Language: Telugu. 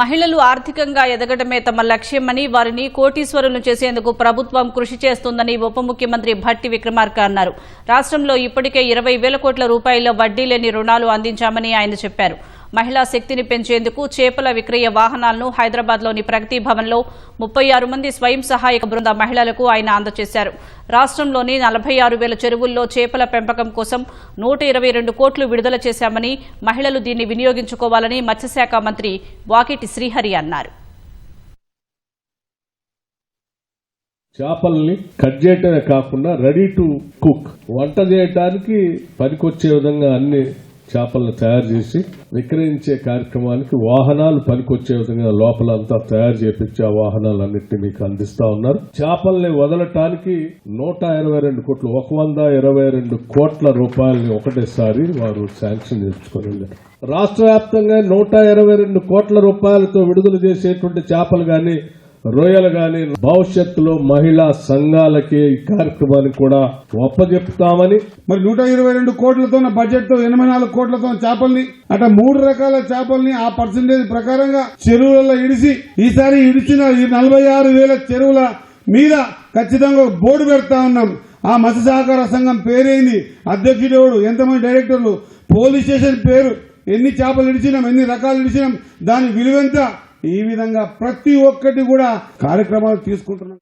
మహిళలు ఆర్థికంగా ఎదగడమే తమ లక్ష్యమని వారిని కోటీశ్వరులు చేసేందుకు ప్రభుత్వం కృషి చేస్తుందని ఉప ముఖ్యమంత్రి భట్టి విక్రమార్క అన్నారు. రాష్ట్రంలో ఇప్పటికే ఇరవై వేల కోట్ల రూపాయల వడ్డీ లేని రుణాలు అందించామని ఆయన చెప్పారు. మహిళా శక్తిని పెంచేందుకు చేపల విక్రయ వాహనాలను హైదరాబాద్లోని ప్రగతి భవన్లో ముప్పై ఆరు మంది స్వయం సహాయక బృంద మహిళలకు ఆయన అందజేశారు. రాష్ట్రంలోని నలభై ఆరు వేల చెరువుల్లో చేపల పెంపకం కోసం నూట ఇరవై రెండు కోట్లు విడుదల చేశామని మహిళలు దీన్ని వినియోగించుకోవాలని మత్స్యశాఖ మంత్రి వాకిటి శ్రీహరి అన్నారు. చేపల్ని కట్ చేయటమే కాకుండా రెడీ టు కుక్. వంట చేయడానికి పనికొచ్చే విధంగా అన్ని చేపలను తయారు చేసి విక్రయించే కార్యక్రమానికి వాహనాలు పనికొచ్చే విధంగా లోపల అంతా తయారు చేపించి ఆ వాహనాలన్నింటినీ మీకు అందిస్తా ఉన్నారు. చేపల్ని వదలటానికి నూట ఇరవై రెండు కోట్లు ఒక వంద ఇరవై రెండు కోట్ల రూపాయలని ఒకటేసారి వారు శాంక్షన్ చేసుకుని వెళ్ళారు. రాష్ట్ర వ్యాప్తంగా నూట ఇరవై రెండు కోట్ల రూపాయలతో విడుదల చేసేటువంటి చేపలు కానీ రొయ్యలు గాని భవిష్యత్తులో మహిళా సంఘాలకి ఈ కార్యక్రమానికి కూడా ఒప్పజెపుతామని మరి నూట ఇరవై రెండు కోట్లతో బడ్జెట్తో ఎనభై నాలుగు కోట్లతో చేపల్ని అట మూడు రకాల చేపల్ని ఆ పర్సంటేజ్ ప్రకారంగా చెరువులలో ఇడిసి ఈసారి ఇడిచిన నలభై ఆరు వేల చెరువుల మీద ఖచ్చితంగా బోర్డు పెడతా ఉన్నాం. ఆ మత్స్య సహకార సంఘం పేరేంది? అధ్యక్షుడు ఎవడు ఎంతమంది డైరెక్టర్లు? పోలీస్ స్టేషన్ పేరు? ఎన్ని చేపలు ఇడిచినాం? ఎన్ని రకాలు ఇడిచినాం? దాని విలువెంత? ఈ విధంగా ప్రతి ఒక్కటి కూడా కార్యక్రమాలు తీసుకుంటున్నాం.